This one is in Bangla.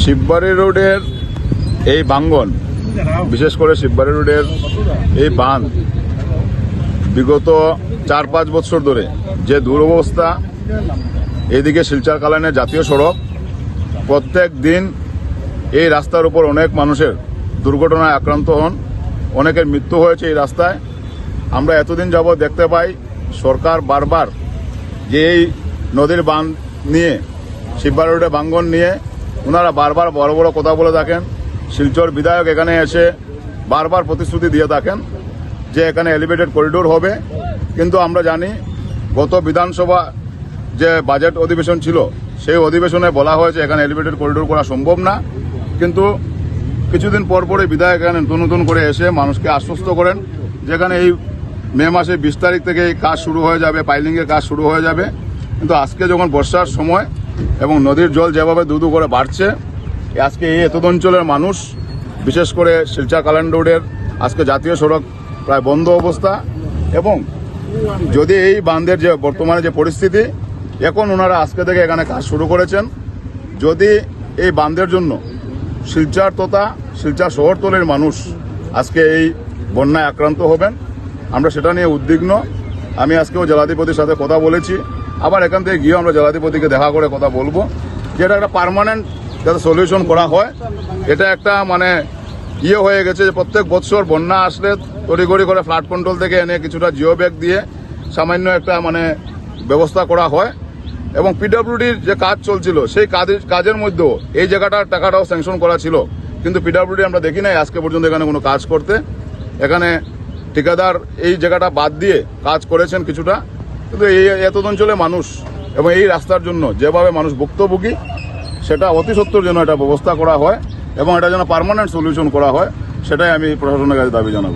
শিববাড়ি রোডের এই বাঙ্গন, বিশেষ করে শিববাড়ি রোডের এই বাঁধ, বিগত চার পাঁচ বছর ধরে যে দুরবস্থা, এদিকে শিলচার কালানের জাতীয় সড়ক, প্রত্যেক দিন এই রাস্তার উপর অনেক মানুষের দুর্ঘটনায় আক্রান্ত হন, অনেকের মৃত্যু হয়েছে এই রাস্তায়। আমরা এতদিন যাব দেখতে পাই, সরকার বারবার যে এই নদীর বাঁধ নিয়ে, শিববাড়ি রোডে বাঙ্গন নিয়ে ওনারা বারবার বড় বড় কথা বলে থাকেন। শিলচর বিধায়ক এখানে এসে বারবার প্রতিশ্রুতি দিয়ে থাকেন যে এখানে এলিভেটেড করিডোর হবে। কিন্তু আমরা জানি, গত বিধানসভা যে বাজেট অধিবেশন ছিল, সেই অধিবেশনে বলা হয়েছে এখানে এলিভেটেড করিডোর করা সম্ভব না। কিন্তু কিছুদিন পর পরে বিধায়ক এখানে নতুন নতুন করে এসে মানুষকে আশ্বস্ত করেন, যেখানে এই মে মাসে বিশ তারিখ থেকে এই কাজ শুরু হয়ে যাবে পাইলিংয়ের কাজ শুরু হয়ে যাবে। কিন্তু আজকে যখন বর্ষার সময় এবং নদীর জল যেভাবে দু দু করে বাড়ছে আজকে এই এতদ অঞ্চলের মানুষ, বিশেষ করে শিলচা কালান রোডের আজকে জাতীয় সড়ক প্রায় বন্ধ অবস্থা এবং যদি এই বাঁধের যে বর্তমানে যে পরিস্থিতি, এখন ওনারা আজকে থেকে এখানে কাজ শুরু করেছেন। যদি এই বাঁধের জন্য শিলচার তথা শিলচার শহরতলের মানুষ আজকে এই বন্যায় আক্রান্ত হবেন, আমরা সেটা নিয়ে উদ্বিগ্ন। আমি আজকেও জেলাধিপতির সাথে কথা বলেছি। আবার এখান থেকে গিয়ে আমরা জেলাধিপতিকে দেখা করে কথা বলব। যে এটা একটা পার্মানেন্ট যাতে সলিউশন করা হয়, এটা একটা মানে ইয়ে হয়ে গেছে যে প্রত্যেক বছর বন্যা আসলে তড়িঘড়ি করে ফ্লাড কন্ট্রোল থেকে এনে কিছুটা জিও ব্যাগ দিয়ে সামান্য একটা মানে ব্যবস্থা করা হয়। এবং পিডব্লিউডির যে কাজ চলছিল, সেই কাজের কাজের মধ্যেও এই জায়গাটার টাকাটাও স্যাংশন করা ছিল। কিন্তু পিডাব্লিউডি আমরা দেখি নাই, আজকে পর্যন্ত এখানে কোনো কাজ করতে। এখানে ঠিকাদার এই জায়গাটা বাদ দিয়ে কাজ করেছেন কিছুটা। কিন্তু এই এত অঞ্চলে মানুষ এবং এই রাস্তার জন্য যেভাবে মানুষ ভুক্তভোগী, সেটা অতি সত্তর যেন এটা ব্যবস্থা করা হয় এবং এটা যেন পারমানেন্ট সলিউশন করা হয়, সেটাই আমি প্রশাসনের কাছে দাবি জানাব।